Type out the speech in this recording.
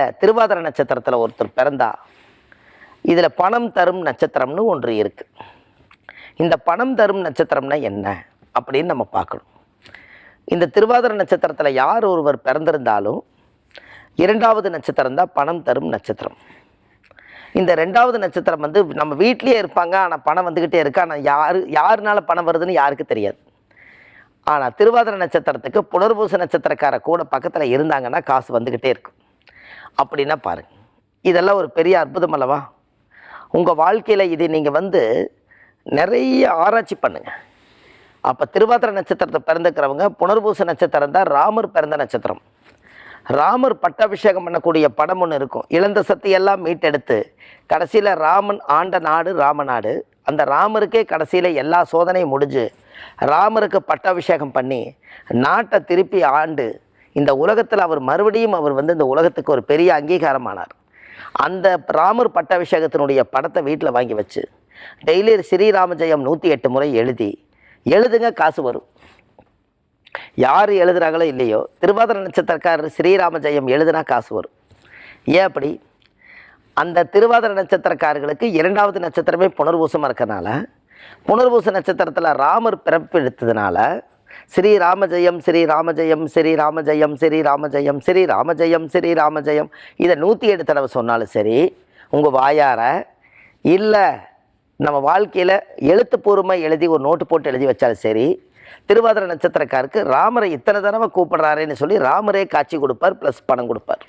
திருவாதிர நட்சத்திரத்தில் ஒருத்தர் பிறந்தா இதில் பணம் தரும் நட்சத்திரம்னு ஒன்று இருக்குது இந்த பணம் தரும் நட்சத்திரம்னா என்ன அப்படின்னு நம்ம பார்க்கணும். இந்த திருவாதிர நட்சத்திரத்தில் யார் ஒருவர் பிறந்திருந்தாலும் இரண்டாவது நட்சத்திரம் தான் பணம் தரும் நட்சத்திரம். இந்த ரெண்டாவது நட்சத்திரம் வந்து நம்ம வீட்லேயே இருப்பாங்க ஆனால் பணம் வந்துக்கிட்டே இருக்கு. ஆனால் யார் யாருனால பணம் வருதுன்னு யாருக்கு தெரியாது. ஆனால் திருவாதிர நட்சத்திரத்துக்கு புனர்பூச நட்சத்திரக்கார கூட பக்கத்தில் இருந்தாங்கன்னா காசு வந்துக்கிட்டே இருக்கும். அப்படின்னா பாருங்க. இதெல்லாம் ஒரு பெரிய அற்புதம் அல்லவா? உங்கள் வாழ்க்கையில் இது நீங்கள் வந்து நிறைய ஆராய்ச்சி பண்ணுங்க. அப்போ திருவாதிரை நட்சத்திரத்தை பிறந்துக்கிறவங்க புனர்பூச நட்சத்திரம் தான் ராமர் பிறந்த நட்சத்திரம். ராமர் பட்டாபிஷேகம் பண்ணக்கூடிய படம் ஒன்று இருக்கும். இழந்த சக்தியெல்லாம் மீட்டெடுத்து கடைசியில் ராமன் ஆண்ட நாடு ராமநாடு அந்த ராமருக்கே கடைசியில் எல்லா சோதனையும் முடிஞ்சு ராமருக்கு பட்டாபிஷேகம் பண்ணி நாட்டை திருப்பி ஆண்டு இந்த உலகத்தில் அவர் மறுபடியும் அவர் வந்து இந்த உலகத்துக்கு ஒரு பெரிய அங்கீகாரமானார். அந்த ராமர் பட்டாபிஷேகத்தினுடைய படத்தை வீட்டில் வாங்கி வச்சு டெய்லி ஸ்ரீராம ஜெயம் நூற்றி எட்டு முறை எழுதி எழுதுங்க காசு வரும். யார் எழுதுகிறாங்களோ இல்லையோ திருவாதிர நட்சத்திரக்காரர் ஸ்ரீராம ஜெயம் எழுதுனா காசு வரும். ஏன் அப்படி? அந்த திருவாதிர நட்சத்திரக்காரர்களுக்கு இரண்டாவது நட்சத்திரமே புனர்பூசமாக இருக்கறனால புனர்பூச நட்சத்திரத்தில் ராமர் பிறப்பு எடுத்ததுனால ஸ்ரீ ராமஜெயம் ஸ்ரீ ராமஜெயம் ஸ்ரீ ராமஜெயம் ஸ்ரீ ராமஜெயம் ஸ்ரீ ராமஜெயம் ஸ்ரீ ராமஜெயம் இதை நூற்றி எட்டு தடவை சொன்னாலும் சரி உங்கள் வாயார இல்லை நம்ம வாழ்க்கையில் எழுத்துப்பூர்வமாக எழுதி ஒரு நோட்டு போட்டு எழுதி வச்சாலும் சரி திருவாதிரை நட்சத்திரக்காருக்கு ராமரை இத்தனை தடவை கூப்பிடுறாருன்னு சொல்லி ராமரே காட்சி கொடுப்பார் ப்ளஸ் பணம் கொடுப்பார்.